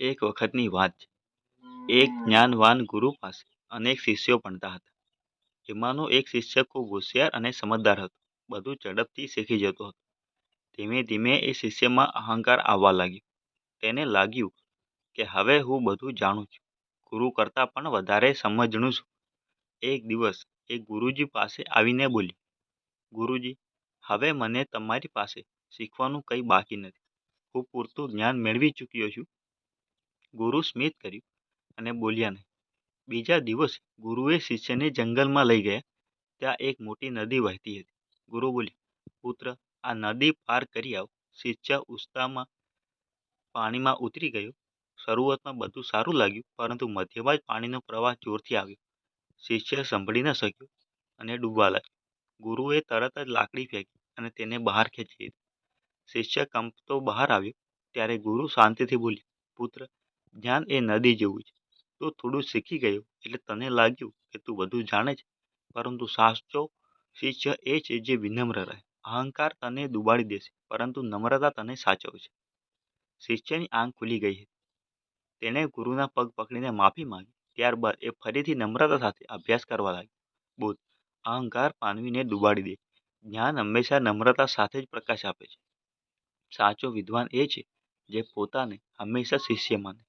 એક વખતની વાત છે. એક જ્ઞાનવાન ગુરુ પાસે અનેક શિષ્યો ભણતા હતા. એમાંનો એક શિષ્ય ખૂબ હોશિયાર અને સમજદાર હતો. બધું ઝડપથી શીખી જતો હતો. ધીમે ધીમે એ શિષ્યમાં અહંકાર આવવા લાગ્યો. તેને લાગ્યું કે હવે હું બધું જાણું છું. ગુરુ કરતાં પણ વધારે સમજણું છું. એક દિવસ એ ગુરુજી પાસે આવીને બોલ્યો ગુરુજી હવે મને તમારી પાસે શીખવાનું કંઈ બાકી નથી. હું પૂરતું જ્ઞાન મેળવી ચૂક્યો છું. ગુરુ સ્મિત કર્યું અને બોલ્યા નહીં. બીજા દિવસે ગુરુએ શિષ્યને જંગલમાં લઈ ગયા. ત્યાં એક મોટી નદી વહેતી હતી. ગુરુ બોલ્યા, પુત્ર, આ નદી પાર કરી આવ. શિષ્ય ઉત્સાહમાં પાણીમાં ઉતરી ગયો. શરૂઆતમાં બધું સારું લાગ્યું, પરંતુ મધ્યમાં જ પાણીનો પ્રવાહ જોરથી આવ્યો. શિષ્ય સંભળી ન શક્યો અને ડૂબવા લાગ્યો. ગુરુએ તરત જ લાકડી ફેંકી અને તેને બહાર ખેંચી લીધો. શિષ્ય કંપતો બહાર આવ્યો, ત્યારે ગુરુ શાંતિથી બોલ્યા, પુત્ર જ્ઞાન એ નદી જેવું છે. તું થોડું શીખી ગયો એટલે તને લાગ્યું કે તું બધું જાણે છે. પરંતુ સાચો શિષ્ય એ છે જે વિનમ્ર રહે. અહંકાર તને ડુબાડી દેશે, પરંતુ નમ્રતા તને સાચવશે. શિષ્યની આંખ ખુલી ગઈ હતી. તેણે ગુરુના પગ પકડીને માફી માંગી. ત્યારબાદ એ ફરીથી નમ્રતા સાથે અભ્યાસ કરવા લાગ્યો. બોધ અહંકાર પાનવીને ડુબાડી દે. જ્ઞાન હંમેશા નમ્રતા સાથે જ પ્રકાશ આપે છે. સાચો વિદ્વાન એ છે જે પોતાને હંમેશા શિષ્ય માને.